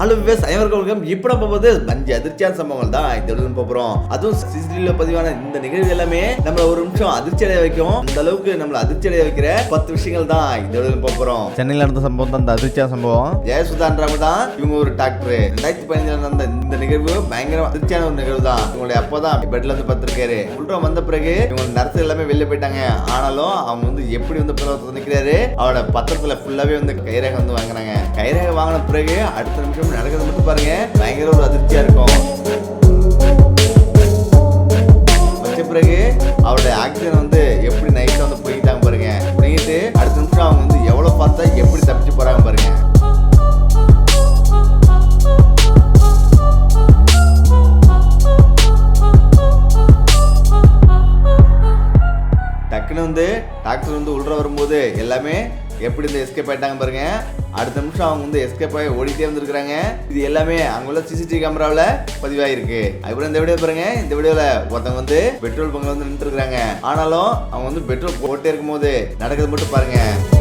Hello wives அனைவருக்கும் இப்போ நம்ம போது அஞ்சு அதிர்ச்சியான சம்பவங்கள் தான் இந்த இடத்துல போகிறோம் அதுவும் சிசிடிவில பதிவான இந்த நிகழ்வு எல்லாமே நம்மள ஒரு நிமிஷம் அதிர்ச்சி அடைய வைக்கும். அந்த அளவுக்கு நம்மள அதிர்ச்சி அடைய வைக்கிற பத்து விஷயங்கள் தான் இந்த இடத்துல போகிறோம் சென்னையில் நடந்த சம்பவம் தான் இந்த அதிர்ச்சியான சம்பவம். ஜெயசுதான்றவங்க தான் இவங்க ஒரு டாக்டர். ரெண்டாயிரத்தி பதினஞ்சுல நடந்த இந்த நிகழ்வு பயங்கர அதிர்ச்சியான ஒரு நிகழ்வு தான். இவங்களுடைய அப்பா தான் பெட்ல இருந்து பத்திருக்காரு உள்றம் வந்த பிறகு இவங்க நர்ஸ் எல்லாமே வெளில போயிட்டாங்க. ஆனாலும் அவங்க வந்து எப்படி வந்து பிரதமர் நிக்கிறாரு அவரோட பத்திரத்துல ஃபுல்லாவே வந்து கைரேகை வந்து வாங்குறாங்க. கைரேகை வாங்கின பிறகு அடுத்த நிமிஷம் நடக்கிறது மட்டும் பாருங்க. பயங்கர ஒரு அதிர்ச்சியா இருக்கும். வச்ச பிறகு அவருடைய ஆக்சிஜன் வந்து எப்படி நைட்ல வந்து போய்கிட்டாங்க பாருங்க. போயிட்டு அடுத்த நிமிஷம் அவங்க வந்து எவ்வளோ பார்த்தா எப்படி தப்பிச்சு போறாங்க பாருங்க. டக்குன்னு வந்து டாக்டர் வந்து உள்ள வரும்போது எல்லாமே எப்படி இந்த எஸ்கேப் ஆகிட்டாங்க பாருங்க. அடுத்த நிமிஷம் அவங்க வந்து எஸ்கேப் ஆகி ஓடிட்டே வந்திருக்கிறாங்க. இது எல்லாமே அங்குள்ள சிசிடிவி கேமராவில் பதிவாயிருக்கு. அதுக்கப்புறம் இந்த வீடியோ பாருங்க. இந்த வீடியோவில் ஒருத்தவங்க வந்து பெட்ரோல் பங்கில் வந்து நின்றுருக்காங்க ஆனாலும் அவங்க வந்து பெட்ரோல் போட்டே இருக்கும்போது நடக்கிறது மட்டும் பாருங்கள்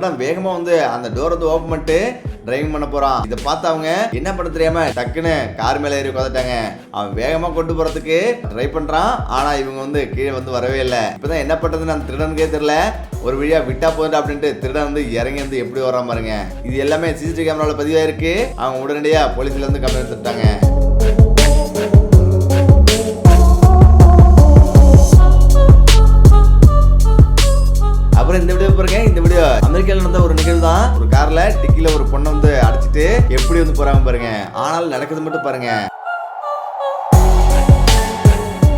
இருக்கிறாங்க ஒரு வந்து அந்த டோர் வந்து ஓப்பன் பண்ணிட்டு டிரைவிங் பண்ண போகிறான் இதை பார்த்து அவங்க என்ன பண்ண தெரியாம டக்குன்னு கார் மேலே ஏறி உட்காந்துட்டாங்க அவன் வேகமாக கொண்டு போகிறதுக்கு ட்ரை பண்ணுறான் ஆனால் இவங்க வந்து கீழே வந்து வரவே இல்லை. இப்போ தான் என்ன பண்ணுறதுன்னு அந்த திருடனுக்கே தெரில ஒரு வழியாக விட்டா போதும் அப்படின்ட்டு திருடன் வந்து இறங்கி வந்து எப்படி வராம பாருங்க. இது எல்லாமே சிசிடிவி கேமராவில் பதிவாயிருக்கு. அவங்க உடனடியாக போலீஸ்லேருந்து கம்ப்ளைண்ட் எடுத்துட்டாங்க. நாள் நடக்குது மட்டும் பாருங்க.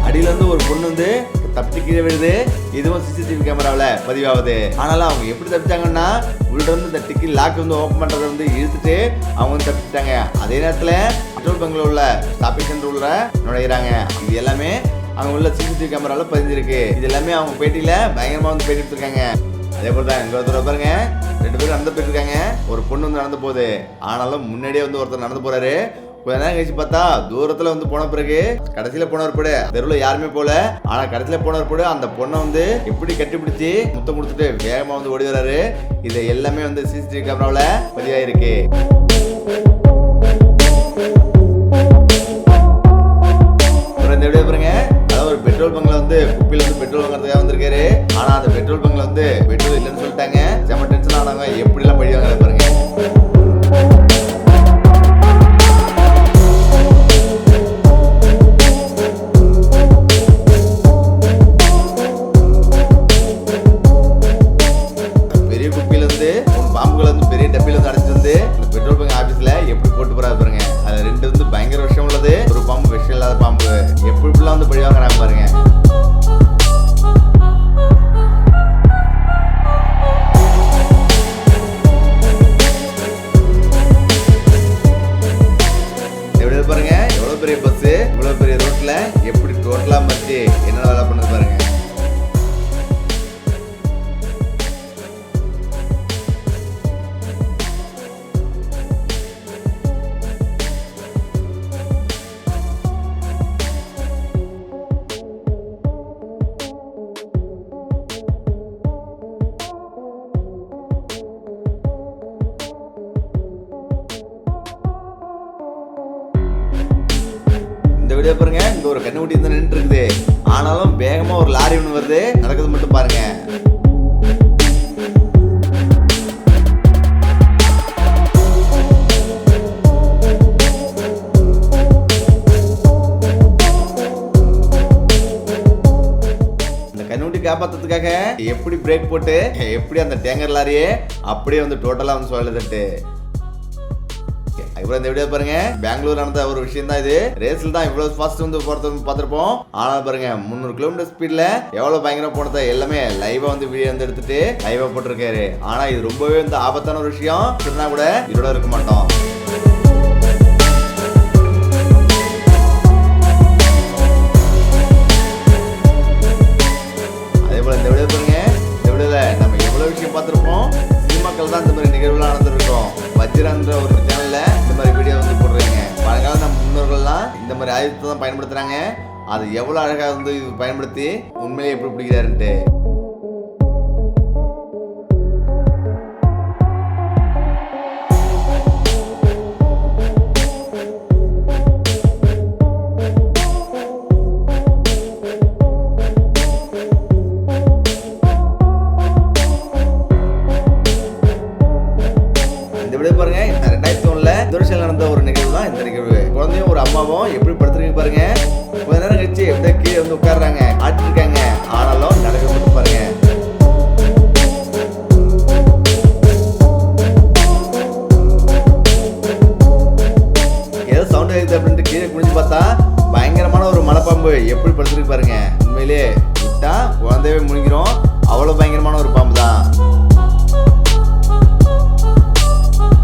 அடியில இருந்து ஒரு பொண்ணு வந்து தப்பிச்சு கீழே விழுது. இதுவும் சிசிடிவி கேமராவில் பதிவாகுது. ஆனாலும் அவங்க எப்படி தப்பிச்சாங்கன்னா உள்ள இருந்து இந்த டிக்கி லாக் வந்து ஓப்பன் பண்ணுறதை வந்து இழுத்துட்டு அவங்க வந்து தப்பிச்சிட்டாங்க. அதே நேரத்தில் பெட்ரோல் பங்கில் உள்ள ஷாப்பிங் சென்டர் உள்ள நுழையிறாங்க. இது எல்லாமே அவங்க உள்ள சிசிடிவி கேமராவில் பதிஞ்சிருக்கு. இது எல்லாமே அவங்க பேட்டியில் பயங்கரமாக வந்து பேட்டி எடுத்துருக்காங்க அதே போல தான் இங்க ஒருத்தர் பாருங்க ரெண்டு பேரும் நடந்து போயிட்டு இருக்காங்க ஒரு பொண்ணு வந்து நடந்து போகுது. ஆனாலும் முன்னாடியே வந்து ஒருத்தர் நடந்து போறாரு. கொஞ்ச நேரம் கழிச்சு பார்த்தா தூரத்துல வந்து போன பிறகு கடைசியில போனவர் கூட. தெருவில் யாருமே போல. ஆனா கடைசியில போனவர் கூட அந்த பொண்ணை வந்து எப்படி கட்டிப்பிடிச்சு முத்தம் கொடுத்துட்டு வேகமா வந்து ஓடி வர்றாரு இது எல்லாமே வந்து சிசிடிவி கேமராவில் பதிவாயிருக்கு. பாருங்க எவ்வளவு வீடியோ பாருங்க. இங்க ஒரு கண்ணுக்குட்டி வந்து நின்று இருக்குது ஆனாலும் வேகமா ஒரு லாரி ஒன்று வருது. நடக்குது மட்டும் பாருங்க. இந்த காப்பாத்துறதுக்காக எப்படி பிரேக் போட்டு எப்படி அந்த டேங்கர் லாரியே அப்படியே வந்து டோட்டலா வந்து சொல்லுதுட்டு அப்புறம் இந்த வீடியோ பாருங்க. பெங்களூர் நடந்த ஒரு விஷயம் தான் இது. ரேஸ்ல தான் இவ்வளவு ஃபாஸ்ட் வந்து போறது பார்த்துருப்போம். ஆனால் பாருங்க முந்நூறு கிலோமீட்டர் ஸ்பீட்ல எவ்வளவு பயங்கரமா போனதை எல்லாமே லைவா வந்து வீடியோ வந்து எடுத்துட்டு லைவா போட்டிருக்காரு. ஆனா இது ரொம்பவே வந்து ஆபத்தான ஒரு விஷயம். சொன்னா கூட இதோட இருக்க மாட்டோம். இந்த மாதிரி ஆயுதத்தை தான் பயன்படுத்துகிறாங்க அது எவ்வளோ அழகாக வந்து பயன்படுத்தி உண்மையிலே எப்படி பிடிக்கிறாருன்ட்டு. பாம்பு எப்படி படுத்துருக்கு பாருங்க. உண்மையிலே விட்டா குழந்தையவே முடிக்கிறோம் அவ்வளோ பயங்கரமான ஒரு பாம்பு தான்.